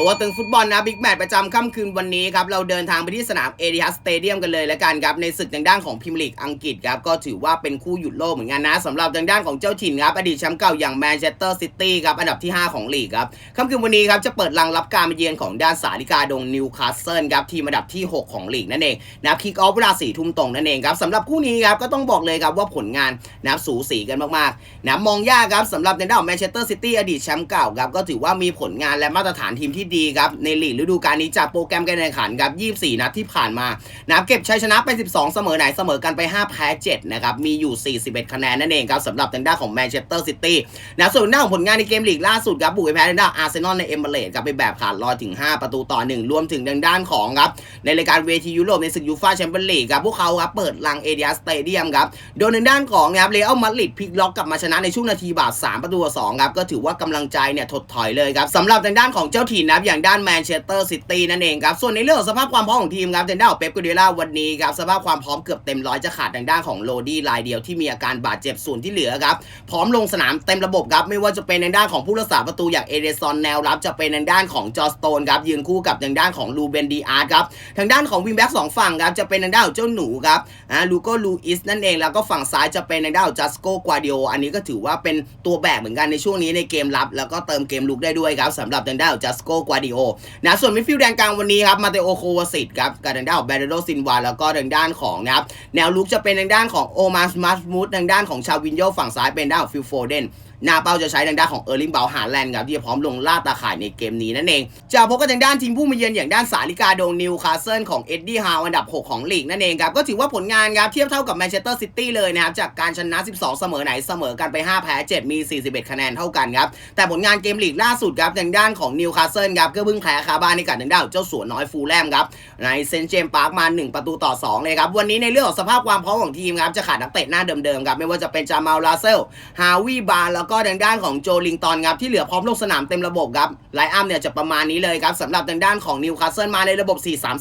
ตัวตึงฟุตบอลนะบิ๊กแมตช์ประจำค่ำคืนวันนี้ครับ เราเดินทางไปที่สนามเอ i ิ d สเตเดียมกันเลยแล้วกันครับ ในศึกทางด้านของพรีเมียร์ลีกอังกฤษครับ ก็ถือว่าเป็นคู่หยุดโลกเหมือนกันนะสำหรับทางด้านของเจ้าถิ่นครับ อดีตแชมป์เก่าอย่างแมนเชสเตอร์ซิตี้ครับ อันดับที่ 5 ของลีกครับค่ำคืนวันนี้ครับ จะเปิดรังรับการมาเยือนของด้านสาลิกาดงนิวคาสเซิลครับทีมอันดับที่ 6 ของลีกนั่นเองนะคิกออฟเวลาสี่ทุ่มตรงนั่นเองครับสำหรับคู่นี้ครับก็ต้องบอกเลยครับว่าผลงานนะสูสีกันมากๆนะมองยากครับสำหรับในด้านของแมนเชสเตอร์ซิตี้อดีตแชมป์เก่าครับก็ถือว่ามีผลงานและมาตรฐานทีมที่ดีครับในลีกฤดูกาลนี้จากโปรแกรมการแข่งขันครับ24 นัดที่ผ่านมานะครับเก็บชัยชนะไป12 เสมอไหนเสมอกันไป 5 แพ้ 7 นะครับ มีอยู่ 41 คะแนนนั่นเองครับสำหรับทางด้านของแมนเชสเตอร์ซิตี้นะส่วนด้านของผลงานในเกมลีกล่าสุดครับบุกไปแพ้ทางด้านอาร์เซนอลในเอมเบรตครับไปแบบขาดลอยถึง 5 ประตูต่อ 1 รวมถึงทางด้านของครับในรายการเวทียุโรปในศึกยูฟ่าแชมเปี้ยนลีกครับพวกเขาครับเปิดลังเอเดียสเตเดียมครับโดยทางด้านของครับเรอัลมาดริดพลิกล็อกกลับมาชนะในช่วงนาทีบาท3ประตูต่อ2ครับก็ถือว่ากำลังใจเนี่ยถดถอยเลยครับสำหรับทางด้านของเจ้าถิ่นนะครับอย่างด้านแมนเชสเตอร์ซิตี้นั่นเองครับส่วนในเรื่องสภาพความพร้อมของทีมครับทางด้านของเป๊ปกูเดล่าวันนี้ครับสภาพความพร้อมเกือบเต็มร้อยจะขาดทางด้านของโรดี้รายเดียวที่มีอาการบาดเจ็บส่วนที่เหลือครับพร้อมลงสนามเต็มระบบครับไม่ว่าจะเป็นในด้านของผู้รักษาประตูอย่างเอเดซอนแนวรับจะเป็นในด้านของจอร์สโตนครับยืนคู่กับทางด้านของลูเบนดีอาร์ครับทางด้านของวิงแบ็กสองฝั่งครับจะเป็นทางด้านของเจ้าหนูครับอ่าลูโกลูอิสนั่นเองแล้วก็ฝั่งซ้ายจะเป็นในด้านของจัสโกกวาดิโออันนี้ก็ถือว่าเป็นตัวแบกเหมือนกันในช่วงนี้ในเกมรับ แล้วก็เติมเกมลุกได้ด้วยครับสำหรับทางด้านของจัสโกกวาดิโอนะส่วนมิดฟิลด์แดนกลางวันนี้ครับมาเตโอโควาสิตครับกับทางด้านของเบรโดซินวาแล้วก็ทางด้านของนะครับแนวลุกจะเป็นทางด้านของโอมาสมาสมูดทางด้านของชาวินโยฝั่งซ้ายเป็นด้านของฟิลโฟเดน หน้าเป้าจะใช้ทางด้านของเออร์ลิงเบลฮาแลนด์ครับที่จะพร้อมลงล่าตาข่ายในเกมนี้นั่นเอง จะพบกับทางด้านทีมผู้มาเยือนอย่างด้านสาลิกาโดงนิวคาสเซิลของเอ็ดดี้ฮาวอันดับ 6 ของลีกนั่นเองครับก็ถือว่าผลงานครับเทียบเท่ากับแมนเชสเตอร์ซิตี้เลยนะครับจากการชนะ 12 เสมอไหนเสมอกันไป 5 แพ้ 7 มี 41 คะแนนเท่ากันครับแต่ผลงานเกมลีกล่าสุดครับทางด้านของนิวคาสเซิลครับก็เพิ่งแพ้คาบ้านในกับทางด้านเจ้าสัวน้อยฟูลแลมครับในเซนเจมส์พาร์คมา 1 ประตูต่อ 2 เลยครับวันนี้ในเรื่องของสภาพความพร้อมของทีมครับจะขาดนักเตะหน้าเดิมๆครับไม่ว่าจะเป็นจามาลลาเซลฮาวิบาร์แล้วก็ทางด้านของโจลิงตันครับที่เหลือพร้อมลงสนามเต็มระบบครับไลอัพเนี่ยจะประมาณนี้เลยครับสำหรับทางด้านของนิวคาสเซิลมาในระบบ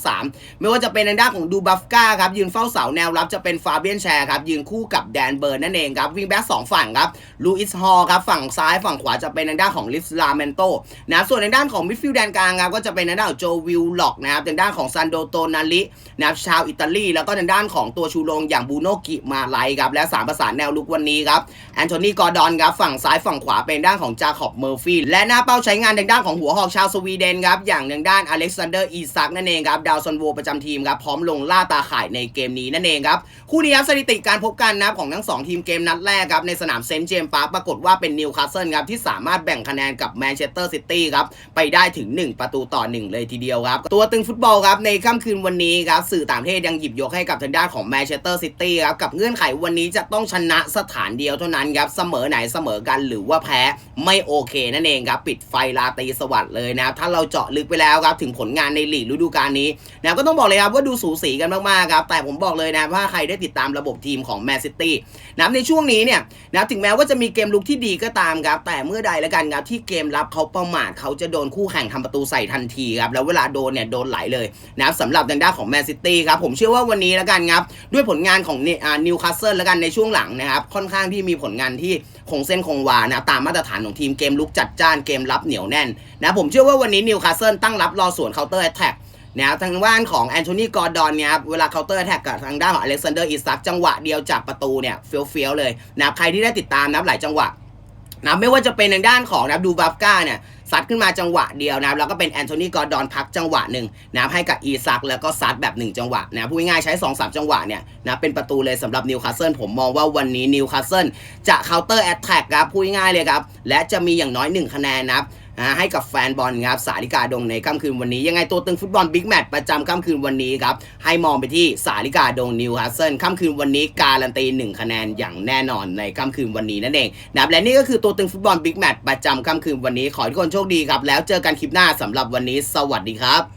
4-3-3 ไม่ว่าจะเป็นทางด้านของดูบัฟก้าครับยืนเฝ้าเสาแนวรับจะเป็นฟาเบียนแชร์ครับยืนคู่กับแดนเบิร์นนั่นเองครับวิงแบ็กสองฝั่งครับลูอิสฮอลครับฝั่งซ้ายฝั่งขวาจะเป็นทางด้านของลิฟลาเมนโตนะส่วนทางด้านของมิดฟิลด์แดนกลางครับก็จะเป็นทางด้านของโจวิลล็อกนะครับทางด้านของซันโดโตนาลินะครับชาวอิตาลีแล้วก็ทางด้านของตัวชูโรงอย่างบูโนกิมาไลครับและสามประสานแนวลุกวันนี้ครับแอนโทนีกอร์ดอนครับฝั่งซ้ายฝั่งขวาเป็นด้านของจาคอบเมอร์ฟี่และหน้าเป้าใช้งานทางด้านของหัวหอกชาวสวีเดนครับอย่างทางด้านอเล็กซานเดอร์อีซักนั่นเองครับดาวซอนโวประจำทีมครับพร้อมลงล่าตาข่ายในเกมนี้นั่นเองครับคู่นี้ครับสถิติการพบกันนะครับของทั้งสองทีมเกมนัดแรกครับในสนามเซนต์เจมส์พาร์คปรากฏว่าเป็นนิวคาสเซิลครับที่สามารถแบ่งคะแนนกับแมนเชสเตอร์ซิตี้ครับไปได้ถึง 1 ประตูต่อ 1 เลยทีเดียวครับตัวตึงฟุตบอลครับในค่ำคืนวันนี้ครับสื่อต่างประเทศยังหยิบยกให้กับทางด้านของแมนเชสเตอร์ซิตี้ครับกับเงื่อนไขวันนี้จะต้องชนะสถานเดียวเท่านั้นครับเสมอไหนเสมอกันหรือว่าแพ้ไม่โอเคนั่นเองครับปิดไฟลาตีสวัสด์เลยนะครับถ้าเราเจาะลึกไปแล้วครับถึงผลงานในลีกฤดูกาลนี้นะก็ต้องบอกเลยครับว่าดูสูสีกันมากๆครับแต่ผมบอกเลยนะว่าใครได้ติดตามระบบทีมของแมนซิตี้นะในช่วงนี้เนี่ยนะถึงแม้ว่าจะมีเกมลุกที่ดีก็ตามครับแต่เมื่อใดแล้วกันครับที่เกมรับเขาประมาทเขาจะโดนคู่แข่งทำประตูใส่ทันทีครับแล้วเวลาโดนเนี่ยโดนไหลเลยนะครับสำหรับทางด้านของแมนซิตี้ครับผมเชื่อว่าวันนี้แล้วกันครับด้วยผลงานของนิวคาสเซิลแล้วกันในช่วงหลังนะครับค่อนข้างที่มีผลงานที่คงเส้นคงวานะตามมาตรฐานของทีมเกมลุกจัดจ้านเกมรับเหนียวแน่นนะผมเชื่อว่าวันนี้นิวคาสเซิลตั้งรับรอสวนเคาน์เตอร์แอตแทกนะทางด้านของแอนโทนีกอร์ดอนเนี่ยเวลาเคาน์เตอร์แท็กกับทางด้านของอเล็กซานเดอร์อิซักจังหวะเดียวจากประตูเนี่ยเฟี้ยวๆเลยนะใครที่ได้ติดตามนับหลายจังหวะนะไม่ว่าจะเป็นทางด้านของนับดูบัฟก้าเนี่ย ซัดขึ้นมาจังหวะเดียวนะครับแล้วก็เป็นแอนโทนีกอร์ดอนพักจังหวะหนึ่งนะครับให้กับอีซักแล้วก็ซัดแบบ 1 จังหวะนะพูดง่ายใช้ 2-3 จังหวะเนี่ยนะเป็นประตูเลยสำหรับนิวคาสเซิลผมมองว่าวันนี้นิวคาสเซิลจะเคาน์เตอร์แอตแทกครับพูดง่ายเลยครับและจะมีอย่างน้อย 1 คะแนนนะครับ นะให้กับแฟนบอลครับสาลิกาดงในค่ำคืนวันนี้ ยังไงตัวตึงฟุตบอลบิ๊กแมตช์ประจำค่ำคืนวันนี้ครับให้มองไปที่สาลิกาดงนิวคาสเซิลค่ำคืนวันนี้การันตีหนึ่งคะแนนอย่างแน่นอนในค่ำคืนวันนี้นั่นเองนะครับและนี่ก็คือตัวตึงฟุตบอลบิ๊กแมตช์ประจำค่ำคืนวันนี้ขอให้ทุกคนโชคดีครับแล้วเจอกันคลิปหน้าสำหรับวันนี้ สวัสดีครับ